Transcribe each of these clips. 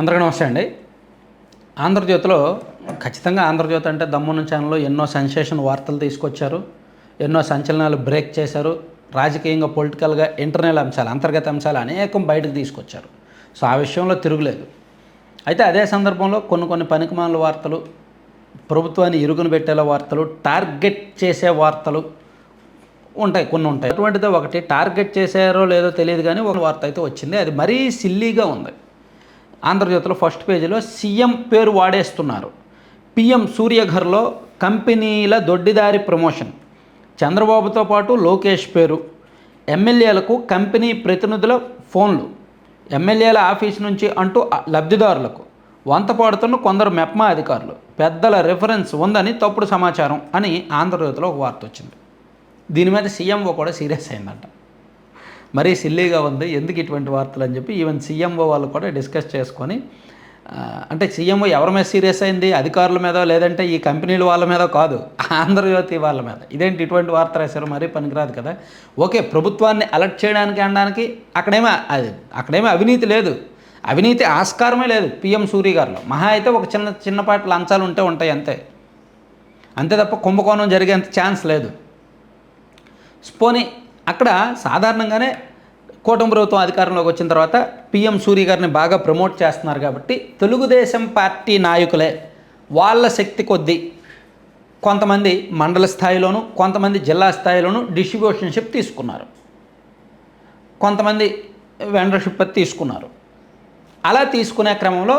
అందరికీ నమస్తే అండి. ఆంధ్రజ్యోతిలో ఖచ్చితంగా ఆంధ్రజ్యోతి అంటే దమ్మున్న ఛానల్లో ఎన్నో సెన్సేషన్ వార్తలు తీసుకొచ్చారు ఎన్నో సంచలనాలు బ్రేక్ చేశారు రాజకీయంగా పొలిటికల్గా ఇంటర్నల్ అంశాలు అంతర్గత అంశాలు అనేకం బయటకు తీసుకొచ్చారు. సో ఆ విషయంలో తిరుగులేదు. అయితే అదే సందర్భంలో కొన్ని కొన్ని పనికిమాల వార్తలు ప్రభుత్వాన్ని ఇరుగును పెట్టేలా వార్తలు టార్గెట్ చేసే వార్తలు ఉంటాయి కొన్ని ఉంటాయి. అటువంటిదో ఒకటి టార్గెట్ చేశారో లేదో తెలియదు కానీ ఒక వార్త అయితే వచ్చింది. అది మరీ సిల్లీగా ఉంది. ఆంధ్రజ్యోతిలో ఫస్ట్ పేజీలో సీఎం పేరు వాడేస్తున్నారు. పిఎం సూర్యఘర్లో కంపెనీల దొడ్డిదారి ప్రమోషన్. చంద్రబాబుతో పాటు లోకేష్ పేరు. ఎమ్మెల్యేలకు కంపెనీ ప్రతినిధుల ఫోన్లు. ఎమ్మెల్యేల ఆఫీస్ నుంచి అంటూ లబ్ధిదారులకు. వంత పాడుతున్న కొందరు మెప్మా అధికారులు. పెద్దల రిఫరెన్స్ ఉందని తప్పుడు సమాచారం అని ఆంధ్రజ్యోతిలో ఒక వార్త వచ్చింది. దీని మీద సీఎంఓ కూడా సీరియస్ అయిందంట. మరీ సిల్లీగా ఉంది ఎందుకు ఇటువంటి వార్తలు అని చెప్పి ఈవెన్ సీఎంఓ వాళ్ళు కూడా డిస్కస్ చేసుకొని అంటే సీఎంఓ ఎవరి మీద సీరియస్ అయింది అధికారుల మీద లేదంటే ఈ కంపెనీల వాళ్ళ మీద కాదు ఆంధ్రజ్యోతి వాళ్ళ మీద. ఇదేంటి ఇటువంటి వార్త రాశారు మరీ పనికిరాదు కదా. ఓకే ప్రభుత్వాన్ని అలర్ట్ చేయడానికి అనడానికి అక్కడేమో అది అక్కడేమీ అవినీతి లేదు. అవినీతి ఆస్కారమే లేదు పిఎం సూరి గారిలో. మహా అయితే ఒక చిన్న చిన్నపాటి లంచాలు ఉంటే ఉంటాయి అంతే. అంతే తప్ప కుంభకోణం జరిగేంత ఛాన్స్ లేదు. పోనీ అక్కడ సాధారణంగానే కూటమి ప్రభుత్వం అధికారంలోకి వచ్చిన తర్వాత పిఎం సూర్య గారిని బాగా ప్రమోట్ చేస్తున్నారు కాబట్టి తెలుగుదేశం పార్టీ నాయకులే వాళ్ళ శక్తి కొద్దీ కొంతమంది మండల స్థాయిలోను కొంతమంది జిల్లా స్థాయిలోను డిస్ట్రిబ్యూషన్షిప్ తీసుకున్నారు. కొంతమంది వెండర్షిప్ తీసుకున్నారు. అలా తీసుకునే క్రమంలో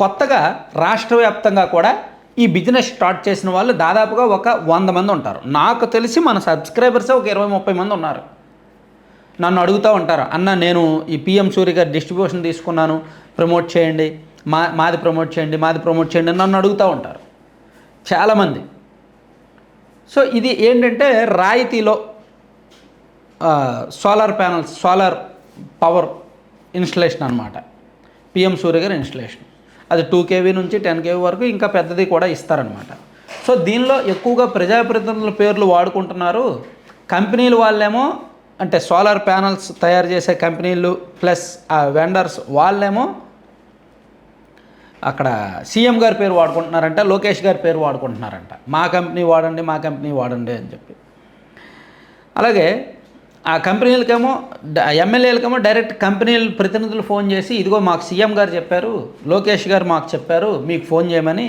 కొత్తగా రాష్ట్ర వ్యాప్తంగా కూడా ఈ బిజినెస్ స్టార్ట్ చేసిన వాళ్ళు దాదాపుగా ఒక వంద మంది ఉంటారు. నాకు తెలిసి మన సబ్స్క్రైబర్స్ ఒక ఇరవై ముప్పై మంది ఉన్నారు. నన్ను అడుగుతూ ఉంటారు అన్న నేను ఈ పిఎం సూర్య గారి డిస్ట్రిబ్యూషన్ తీసుకున్నాను ప్రమోట్ చేయండి మా మాది ప్రమోట్ చేయండి మాది ప్రమోట్ చేయండి నన్ను అడుగుతూ ఉంటారు. చాలామంది సో ఇది ఏంటంటే రాయితీలో solar panels solar power installation అనమాట పిఎం సూర్య గారి ఇన్స్టలేషన్. అది టూ కేవీ నుంచి టెన్ కేవీ వరకు ఇంకా పెద్దది కూడా ఇస్తారనమాట సో దీనిలో ఎక్కువగా ప్రజాప్రతినిధుల పేర్లు వాడుకుంటున్నారు. కంపెనీలు వాళ్ళేమో అంటే సోలార్ ప్యానల్స్ తయారు చేసే కంపెనీలు ప్లస్ ఆ వెండర్స్ వాళ్ళేమో అక్కడ సీఎం గారి పేరు వాడుకుంటున్నారంట లోకేష్ గారి పేరు వాడుకుంటున్నారంట. మా కంపెనీ వాడండి మా కంపెనీ వాడండి అని చెప్పి. అలాగే ఆ కంపెనీలకేమో ఎమ్మెల్యేలకేమో డైరెక్ట్ కంపెనీల ప్రతినిధులు ఫోన్ చేసి ఇదిగో మాకు సీఎం గారు చెప్పారు లోకేష్ గారు మాకు చెప్పారు మీకు ఫోన్ చేయమని.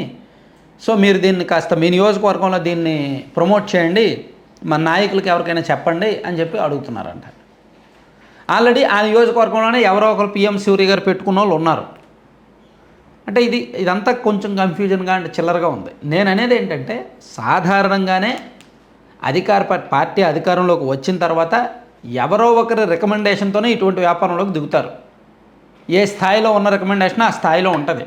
సో మీరు దీన్ని కాస్త మీ నియోజకవర్గంలో దీన్ని ప్రమోట్ చేయండి మన నాయకులకి ఎవరికైనా చెప్పండి అని చెప్పి అడుగుతున్నారంట. ఆల్రెడీ ఆ నియోజకవర్గంలోనే ఎవరో ఒకరు పిఎం సూర్య గారు పెట్టుకున్న వాళ్ళు ఉన్నారు. అంటే ఇది ఇదంతా కొంచెం కన్ఫ్యూజన్గా అంటే చిల్లరగా ఉంది. నేను అనేది ఏంటంటే సాధారణంగానే అధికార పార్టీ అధికారంలోకి వచ్చిన తర్వాత ఎవరో ఒకరి రికమెండేషన్తోనే ఇటువంటి వ్యాపారంలోకి దిగుతారు. ఏ స్థాయిలో ఉన్న రికమెండేషన్ ఆ స్థాయిలో ఉంటుంది.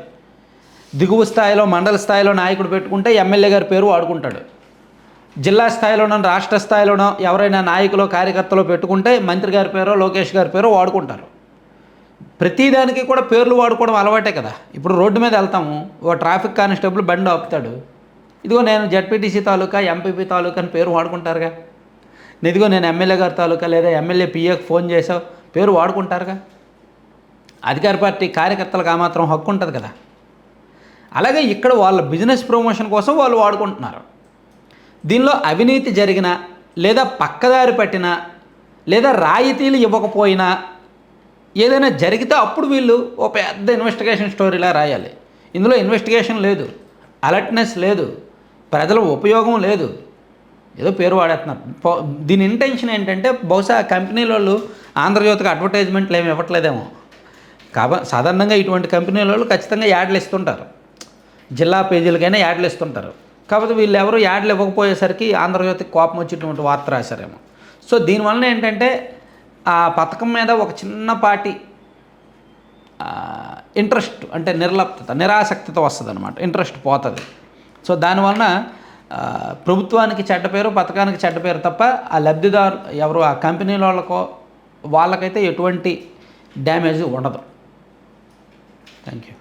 దిగువ స్థాయిలో మండల స్థాయిలో నాయకుడు పెట్టుకుంటే ఎమ్మెల్యే గారి పేరు వాడుకుంటాడు. జిల్లా స్థాయిలోనో రాష్ట్ర స్థాయిలోనో ఎవరైనా నాయకులు కార్యకర్తలు పెట్టుకుంటే మంత్రి గారి పేరో లోకేష్ గారి పేరో వాడుకుంటారు. ప్రతిదానికి కూడా పేర్లు వాడుకోవడం అలవాటే కదా. ఇప్పుడు రోడ్డు మీద వెళ్తాము ఓ ట్రాఫిక్ కానిస్టేబుల్ బండి ఆపుతాడు. ఇదిగో నేను జడ్పీటీసీ తాలూకా ఎంపీపీ తాలూకా అని పేరు వాడుకుంటారుగా. ఇదిగో నేను ఎమ్మెల్యే గారి తాలూకా లేదా ఎమ్మెల్యే పిఏకి ఫోన్ చేసావు పేరు వాడుకుంటారుగా? అధికార పార్టీ కార్యకర్తలకు ఆ మాత్రం హక్కు ఉంటుంది కదా. అలాగే ఇక్కడ వాళ్ళ బిజినెస్ ప్రమోషన్ కోసం వాళ్ళు వాడుకుంటున్నారు. దీనిలో అవినీతి జరిగిన లేదా పక్కదారి పట్టిన లేదా రాయితీలు ఇవ్వకపోయినా ఏదైనా జరిగితే అప్పుడు వీళ్ళు ఒక పెద్ద ఇన్వెస్టిగేషన్ స్టోరీలా రాయాలి. ఇందులో ఇన్వెస్టిగేషన్ లేదు. అలర్ట్నెస్ లేదు. ప్రజల ఉపయోగం లేదు. ఏదో పేరు వాడేస్తున్నారు. పో- దీని ఇంటెన్షన్ ఏంటంటే బహుశా కంపెనీల వాళ్ళు ఆంధ్రజ్యోతికి అడ్వర్టైజ్మెంట్లు ఏమి ఇవ్వట్లేదేమో. కాబ సాధారణంగా ఇటువంటి కంపెనీల వాళ్ళు ఖచ్చితంగా యాడ్లు ఇస్తుంటారు. జిల్లా పేజీలకైనా యాడ్లు ఇస్తుంటారు. కాకపోతే వీళ్ళు ఎవరు యాడ్లు ఇవ్వకపోయేసరికి ఆంధ్రజ్యోతికి కోపం వచ్చేటువంటి వార్త రాశారేమో. సో దీనివల్ల ఏంటంటే ఆ పథకం మీద ఒక చిన్నపాటి ఇంట్రెస్ట్ అంటే నిర్లప్తత నిరాసక్తత వస్తుంది అనమాట ఇంట్రెస్ట్ పోతుంది. సో దానివలన ప్రభుత్వానికి చెడ్డ పేరు పథకానికి చెడ్డ పేరు తప్ప ఆ లబ్ధిదారు ఎవరు ఆ కంపెనీల వాళ్ళకో వాళ్ళకైతే ఎటువంటి డ్యామేజ్ ఉండదు. Thank you